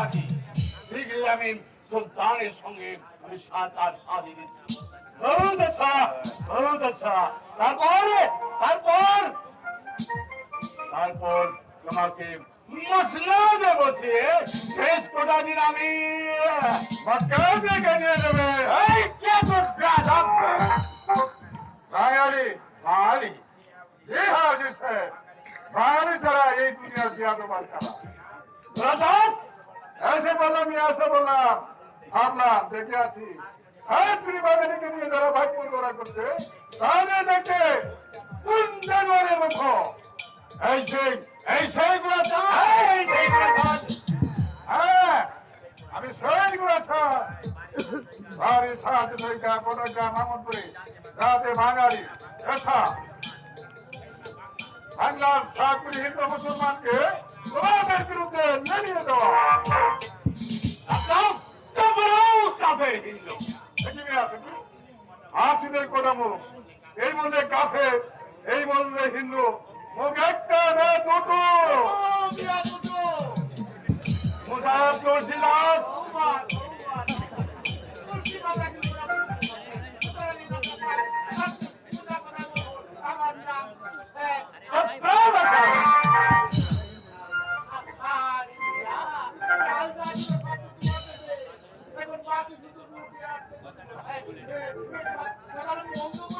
রাজি শীঘ্রই আমি সুলতানের সঙ্গে আমি সাঁতার সাজি দিচ্ছি। কটা এই ছাড়া এই দুনিয়ার বিয়াদ বারকারা প্রসাদ এসে বললাম এসে বললাম ভাবলাম দেখে আসি। সাহেবগুলি বাঙালিকে নিয়ে যারা ভাগপুর করা করছে। তাদের দেখে কোন জানোয়ারের মতো। এই সেই এই সেইগুলো এই সেইগুলো হ্যাঁ আমি সেইগুলো ছাড় ভারী সাহায্য সৈকা কোনো গ্রাম আমদপুরে যাতে বাঙালি এসা বাংলার সাতগুলি হিন্দু মুসলমানকে তোমাদের বিরুদ্ধে নামিয়ে দেওয়া। আপনার চাপড়াও কাফের হিন্দু। এখানে আছে কি? হাসিদের কোটা মুখ এই বললে কাফে এই বললে হিন্দু। মুখ একটা না দুটো। মুজাহিদ তুলসীদাস। don't know.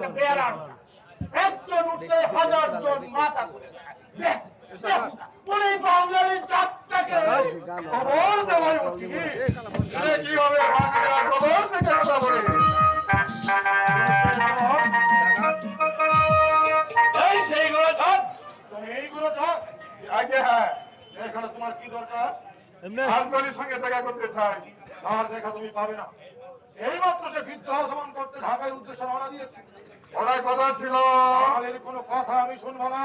বাঙালিরা হচ্ছে একজন উঠলে হাজার জন মাথা করে দেয়। দেখ, দেখ, ওই বাঙালি জাতটাকে খবর দেওয়াই উচিত। কি হবে? খবর থেকে কথা বলে। এই সেইগুলো সব তুমি এইগুলো আগে হ্যাঁ এখানে তোমার কি দরকার? সঙ্গে দেখা করতে চাই। তার দেখা তুমি পাবে না। এই মাত্র সে ওরাই কথা ছিল। বাঙালির কোনো কথা আমি শুনব না।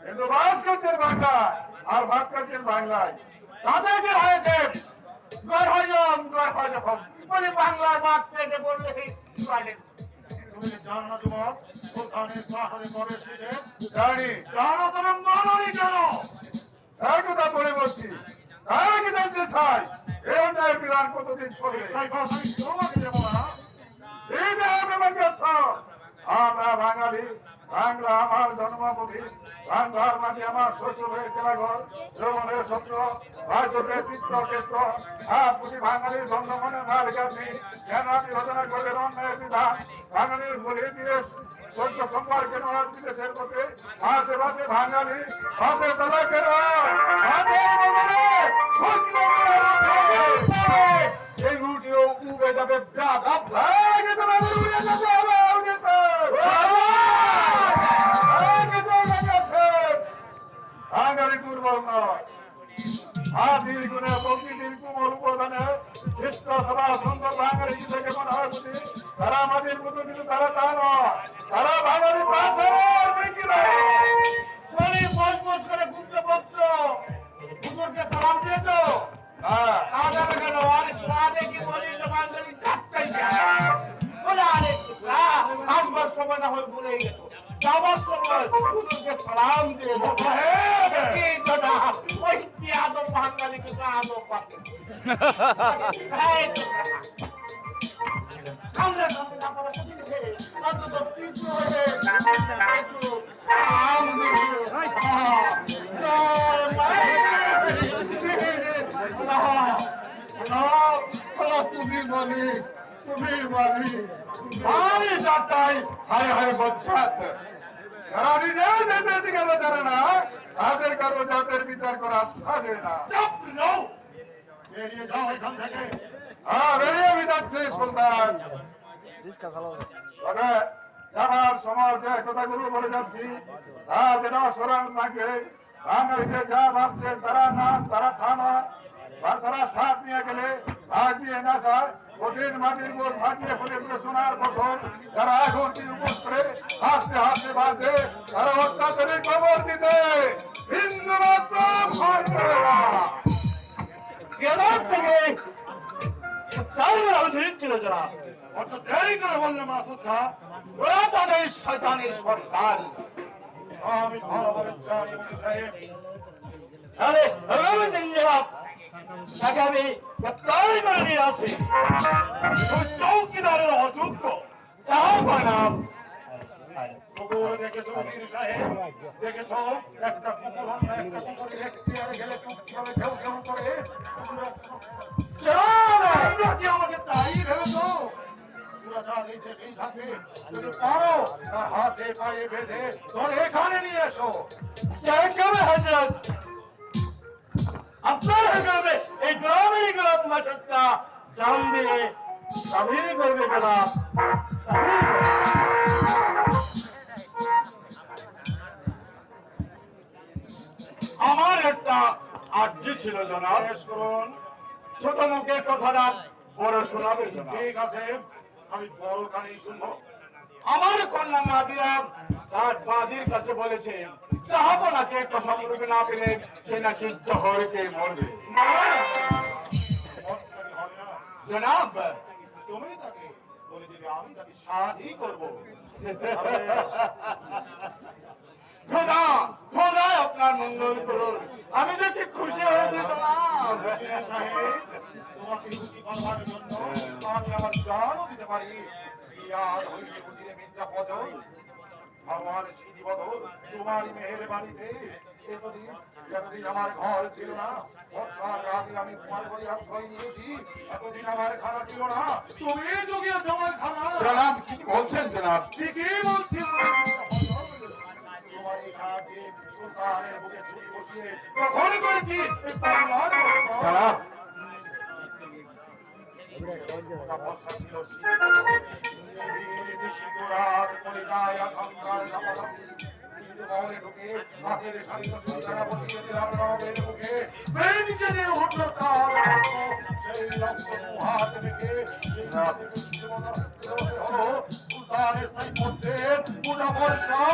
কিন্তু বাস করছেন বাংলায় আর ভাগ করছেন বাংলায় তাদেরকে হয়েছে গর্ভজন গর্ভজন বলে বাংলার মাঠ পেটে জানো তোমার সুলতানের পাহাড়ে প্রবেশ দিয়েছে জানি জানো তবে মানোনি কেন? কথা বলে বলছি তাই কি জানতে চাই বিধান কতদিন চলবে? তাই কথা আমি তোমাকে দেবো না। এই বাঙালি বাংলা আমার জন্মভূমি বাংলার মাটি আমার শৈশবের কেলাঘর যৌবনের স্বপ্ন ভাইদের চিত্র ক্ষেত্র আপনি বাঙালির জন্মমনের মালিক আপনি। কেন আপনি রচনা করবেন অন্যায় বিধান? বাঙালির বলে দিয়ে শস্য সম্পর্কে নয় বিদেশের মধ্যে মাঝে মাঝে বাঙালি। কেন? হাতের বদলে এই রুটিও উবে যাবে দাদা আদির গুণে, প্রকৃতির কুমল উপাদানে শ্রেষ্ঠ সভা সুন্দর বাঙালি থেকে মনে হয় তারা আমাদের মতো কিন্তু তারা তা নয়। তারা বাঙালি পাশে রাসুলকে সালাম দিয়ে হ্যাঁ। ওই কি আদম বাঙালি কিন্তু আদম সামনে তুমি বলি তুমি বলি ভাই যাতাই হায় হায় বচ্চাত যারা নিজে যেতে ঠিকানা জানে না তাদের কারও জাতের বিচার করা সাজে না। বেরিয়ে যাও এখান থেকে। হ্যাঁ বেরিয়ে আমি যাচ্ছি সুলতান। তবে যাবার সময় যে কথাগুলো বলে যাচ্ছি তা যেন স্মরণ রাখবে বাঙালিতে যা ভাবছে তারা না তারা থা নয় আর তারা সাপ নিয়ে গেলে ভাগ নিয়ে না যায় কঠিন মাটির বোধ ফাটিয়ে ফেলে তুলে সোনার ফসল। যারা এখন কি উপোস হাসতে হাসতে বাজে তারা অত্যাচারী খবর দিতে। বিন্দু মাত্র ভয় করে না। গেলার থেকে তাই বলা ছিল যারা। অত দেরি করে বললে মাসুদ ওরা তাদের শয়তানের সরকার আমি ভালোভাবে জানি সাহেব। আরে জিঞ্জাব তাকে আমি গ্রেপ্তার করে নিয়ে আসি। চৌকিদারের অযোগ্য। তাহা বানাম কুকুর দেখেছ একটা কুকুর একটা কুকুর তাই ভেবেছো? যদি হাতে পায়ে বেঁধে ধরে এখানে নিয়ে এসো। জাহাঙ্গামে হজরত আপনার হিসাবে এই গ্রামের গোলাপ মাসা জান দিয়ে তামিল করবে জনাব আমার একটা আর্জি ছিল জনাব। করুন। ছোট মুখে কথাটা বড় শোনাবে ঠিক আছে আমি বড় কানেই শুনব। আমার কন্যা নাদিরা তার দাদির কাছে বলেছে চাহাবো নাকি একটা সম্পর্ক না পেলে সে নাকি জহরকে মরবে? জনাব তুমি তাকে বলে দিবে আমি তাকে করব। খোদা খোদা আপনার মঙ্গল করুন। আমি দেখি খুশি হয়েছি জনাব। বীর সাহেব তোমাকে খুশি করবার জন্য আমি আমার জানও দিতে পারি। ইয়াদ হইলে বুঝিরে মির্জা ফজল ভগবান সিদ্ধি বদল তোমারই মেহেরবানিতে এতদিন আমার ঘর ছিল না বর্ষার রাতে আমি তোমার ঘরে আশ্রয় নিয়েছি এতদিন আমার খানা ছিল না। তুমি জুগিয়েছ আমার খানা। জনাব কি বলছেন জনাব? ঠিকই বলছি তোমার এই সাহায্যে সুলতানের বুকে ছুরি বসিয়ে কখন করেছি? এই বাংলার প্রশ্ন। জনাব। বর্ষা ছিল শীত নিবিড় নিশীত রাত করে যায় ঝাপাঝাপি নিজের মহলে ঢুকে হাতের শান্ত চুলকানা বসিয়ে দিলাম তার সেই বর্ষা